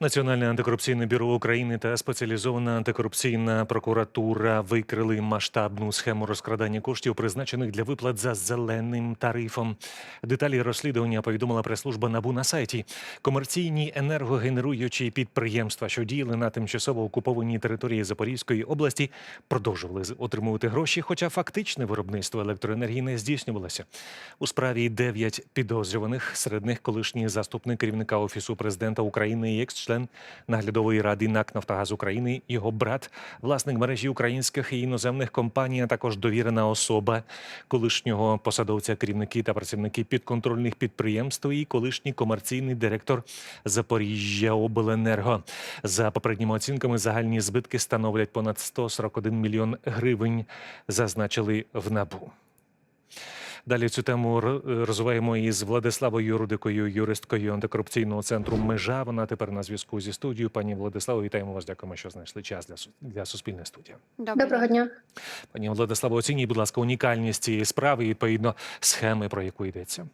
Національне антикорупційне бюро України та спеціалізована антикорупційна прокуратура викрили масштабну схему розкрадання коштів, призначених для виплат за зеленим тарифом. Деталі розслідування повідомила прес-служба НАБУ на сайті. Комерційні енергогенеруючі підприємства, що діяли на тимчасово окупованій території Запорізької області, продовжували отримувати гроші, хоча фактичне виробництво електроенергії не здійснювалося. У справі дев'ять підозрюваних, серед них колишній заступник керівника офісу президента України і екс-член наглядової ради НАК «Нафтогаз України», його брат, власник мережі українських і іноземних компаній, а також довірена особа колишнього посадовця, керівники та працівники підконтрольних підприємств і колишній комерційний директор Запоріжжя Обленерго. За попередніми оцінками, загальні збитки становлять понад 141 мільйон гривень, зазначили в НАБУ. Далі цю тему ро- розвиваємо із Владиславою Рудикою, юристкою антикорупційного центру Межа. Вона тепер на зв'язку зі студією. Пані Владиславо, вітаємо вас. Дякуємо, що знайшли час для для суспільної студії. Доброго дня. Пані Владиславо, оцініть, будь ласка, унікальність цієї справи і відповідно схеми, про яку йдеться.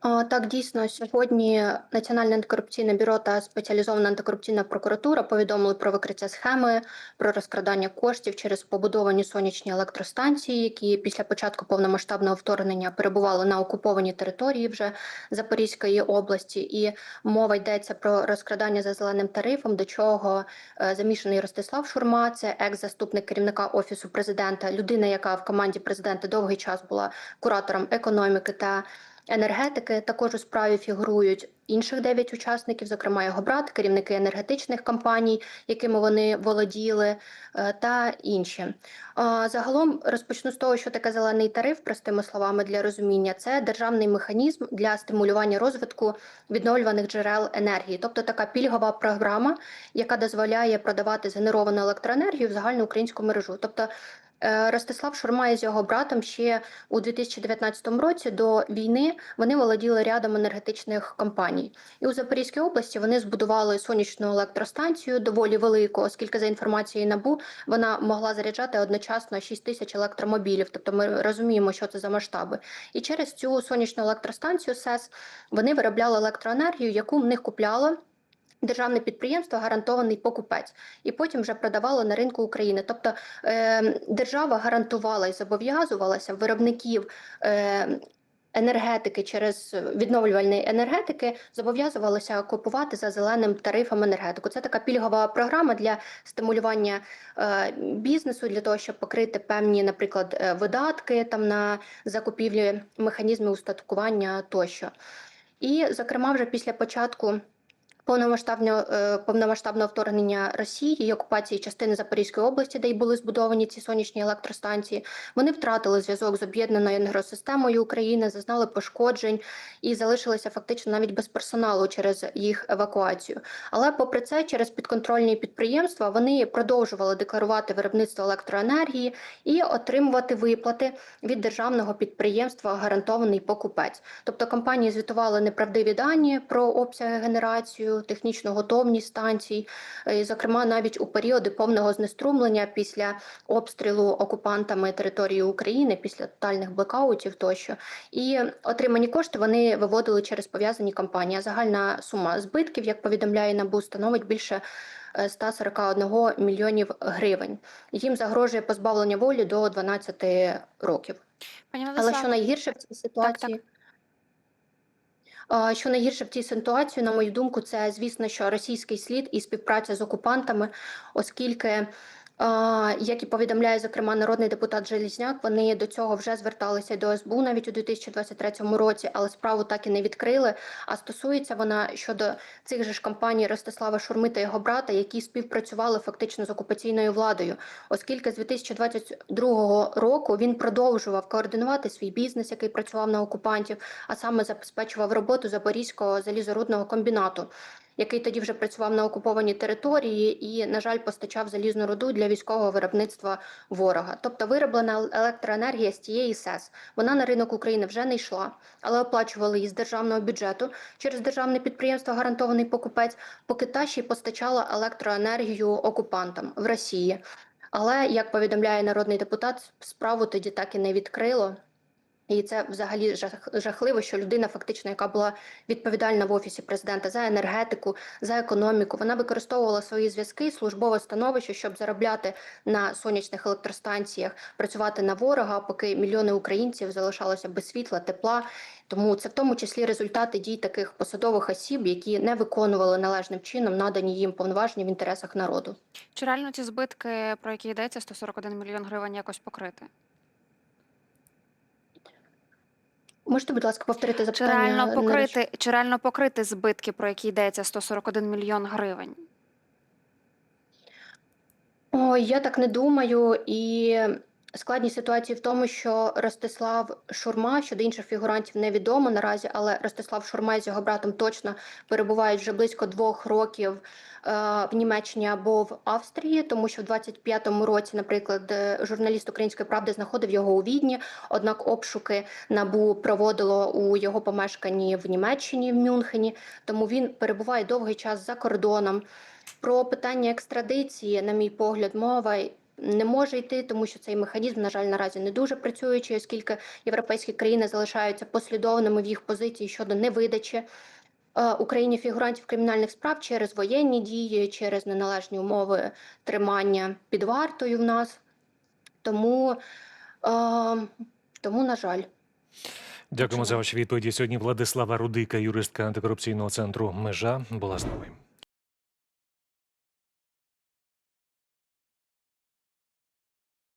Так, дійсно, сьогодні Національне антикорупційне бюро та спеціалізована антикорупційна прокуратура повідомили про викриття схеми про розкрадання коштів через побудовані сонячні електростанції, які після початку повномасштабного вторгнення перебували на окупованій території вже Запорізької області. І мова йдеться про розкрадання за зеленим тарифом, до чого е, замішаний Ростислав Шурма, це екс-заступник керівника офісу президента, людина, яка в команді президента довгий час була куратором економіки та енергетики. Також у справі фігурують інших дев'ять учасників, зокрема його брат, керівники енергетичних компаній, якими вони володіли, е, та інші. Загалом розпочну з того, що таке зелений тариф, простими словами для розуміння, це державний механізм для стимулювання розвитку відновлюваних джерел енергії, тобто така пільгова програма, яка дозволяє продавати згенеровану електроенергію в загальну українську мережу. Тобто Ростислав Шурма із його братом ще у 2019 році до війни вони володіли рядом енергетичних компаній. І у Запорізькій області вони збудували сонячну електростанцію доволі велику, оскільки за інформацією НАБУ вона могла заряджати одночасно 6 тисяч електромобілів. Тобто ми розуміємо, що це за масштаби. І через цю сонячну електростанцію СЕС вони виробляли електроенергію, яку в них купляло. Державне підприємство гарантований покупець, і потім вже продавало на ринку України. Тобто е, держава гарантувала і зобов'язувалася виробників е, енергетики через відновлювальної енергетики, зобов'язувалася купувати за зеленим тарифом енергетику. Це така пільгова програма для стимулювання е, бізнесу, для того, щоб покрити певні, наприклад, е, видатки там на закупівлі механізмів устаткування тощо. І, зокрема, вже після початку повномасштабного е, повномасштабного вторгнення Росії і окупації частини Запорізької області, де й були збудовані ці сонячні електростанції, вони втратили зв'язок з об'єднаною енергосистемою України, зазнали пошкоджень і залишилися фактично навіть без персоналу через їх евакуацію. Але, попри це, через підконтрольні підприємства вони продовжували декларувати виробництво електроенергії і отримувати виплати від державного підприємства гарантований покупець. Тобто компанії звітували неправдиві дані про обсяги генерацію, технічну готовність станцій, і, зокрема, навіть у періоди повного знеструмлення після обстрілу окупантами території України, після тотальних блекаутів тощо. І отримані кошти вони виводили через пов'язані компанії. А Загальна сума збитків, як повідомляє НАБУ, становить більше е, 141 мільйонів гривень. Їм загрожує позбавлення волі до 12 років. Пані Але що найгірше в цій ситуації? А, Що найгірше в цій ситуації, на мою думку, це звісно, що російський слід і співпраця з окупантами, оскільки, як і повідомляє зокрема народний депутат Желізняк, вони до цього вже зверталися до СБУ навіть у 2023 році, але справу так і не відкрили. А стосується вона щодо цих же ж компаній Ростислава Шурми та його брата, які співпрацювали фактично з окупаційною владою, оскільки з 2022 року він продовжував координувати свій бізнес, який працював на окупантів, а саме забезпечував роботу Запорізького залізорудного комбінату, який тоді вже працював на окупованій території і, на жаль, постачав залізну руду для військового виробництва ворога. Тобто вироблена електроенергія з тієї СЕС. Вона на ринок України вже не йшла, але оплачували її з державного бюджету через державне підприємство гарантований покупець, поки та ще й постачала електроенергію окупантам в Росії. Але як повідомляє народний депутат, справу тоді так і не відкрило. І це взагалі жах, жахливо, що людина, фактично, яка була відповідальна в офісі президента за енергетику, за економіку, вона використовувала свої зв'язки, службове становище, щоб заробляти на сонячних електростанціях, працювати на ворога, поки мільйони українців залишалося без світла, тепла. Тому це в тому числі результати дій таких посадових осіб, які не виконували належним чином надані їм повноваження в інтересах народу. Чи реально ті збитки, про які йдеться, 141 мільйон гривень якось покрити? Можете, будь ласка, повторити Чи запитання? реально покрити, чи реально покрити збитки, про які йдеться 141 мільйон гривень? Ой, я так не думаю. І складність ситуації в тому, що Ростислав Шурма щодо інших фігурантів невідомо наразі, але Ростислав Шурма з його братом точно перебувають вже близько двох років е, в Німеччині або в Австрії, тому що в 25-му році, наприклад, е, журналіст Української правди знаходив його у Відні. Однак обшуки набу проводило у його помешканні в Німеччині, в Мюнхені. Тому він перебуває довгий час за кордоном. Про питання екстрадиції, на мій погляд, мова не може йти, тому що цей механізм, на жаль, наразі не дуже працюючий, оскільки європейські країни залишаються послідовними в їх позиції щодо невидачі е, Україні фігурантів кримінальних справ через воєнні дії, через неналежні умови тримання під вартою в нас. Тому, е, тому на жаль. Дякуємо за ваші відповіді. Сьогодні Владислава Рудика, юристка антикорупційного центру Межа, була з нами.